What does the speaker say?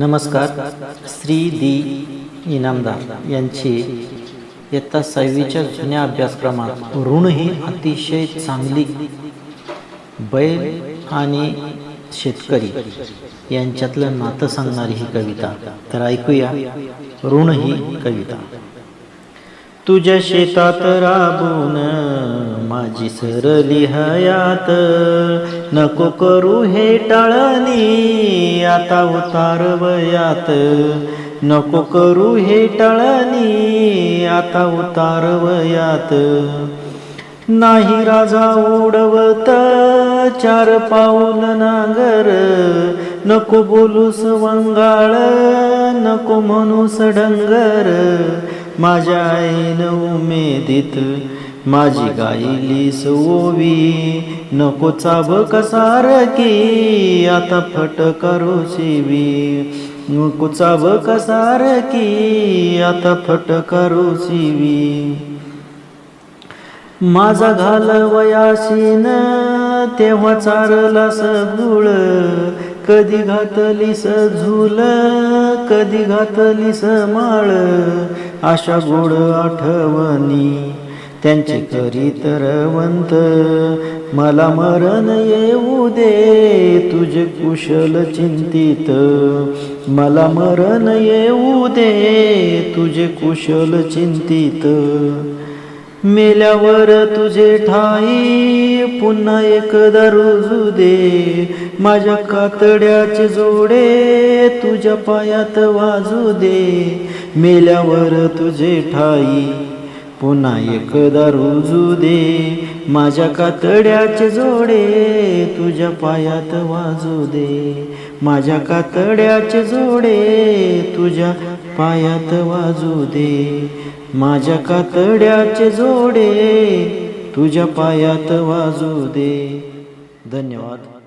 नमस्कार श्री दी इनामदार यांची इयत्ता सहावीच्या जुन्या अभ्यासक्रमात ऋण ही अतिशय चांगली बैल आणि शेतकरी यांच्यातलं नातं सांगणारी ही कविता. तर ऐकूया ऋण ही कविता. तुझ्या शेतात राबून माझी सरली हयात नको करू हे टाळणी. आता उतार वयात नको करू हे टाळणी आता उतार वयात नाही राजा उडवत चार पाऊल नांगर. नको बोलूस वंगाळ नको म्हणूस डंगर. माझ्या आईन उमेदीत माझी गायली ओवी नको चाब कसार की आता फट करू शिवी. नको चाब कसार की आता फट करू शिवी. माझा घाल वयाशीन तेव्हा चारला सगुळ कधी घातलीस झुल कधी घातलीस माळ. अशा गोड आठवणी. त्यांचे करीत रवंत मला मरण येऊ दे तुझे कुशल चिंतित. मला मरण येऊ दे तुझे कुशल चिंतित. मेल्यावर तुझे ठाई पुन्हा एकदा रुजू दे. माझ्या कातड्याचे जोडे तुझ्या पायात वाजू दे. मेल्यावर तुझे ठाई पुन्हा एकदा रुजू दे. माझ्या कातड्याचे जोडे तुझ्या पायात वाजू दे. माझ्या कातड्याचे जोडे तुझ्या पायात वाजू दे. माझ्या कातड्याचे जोडे तुझ्या पायात वाजू दे. धन्यवाद.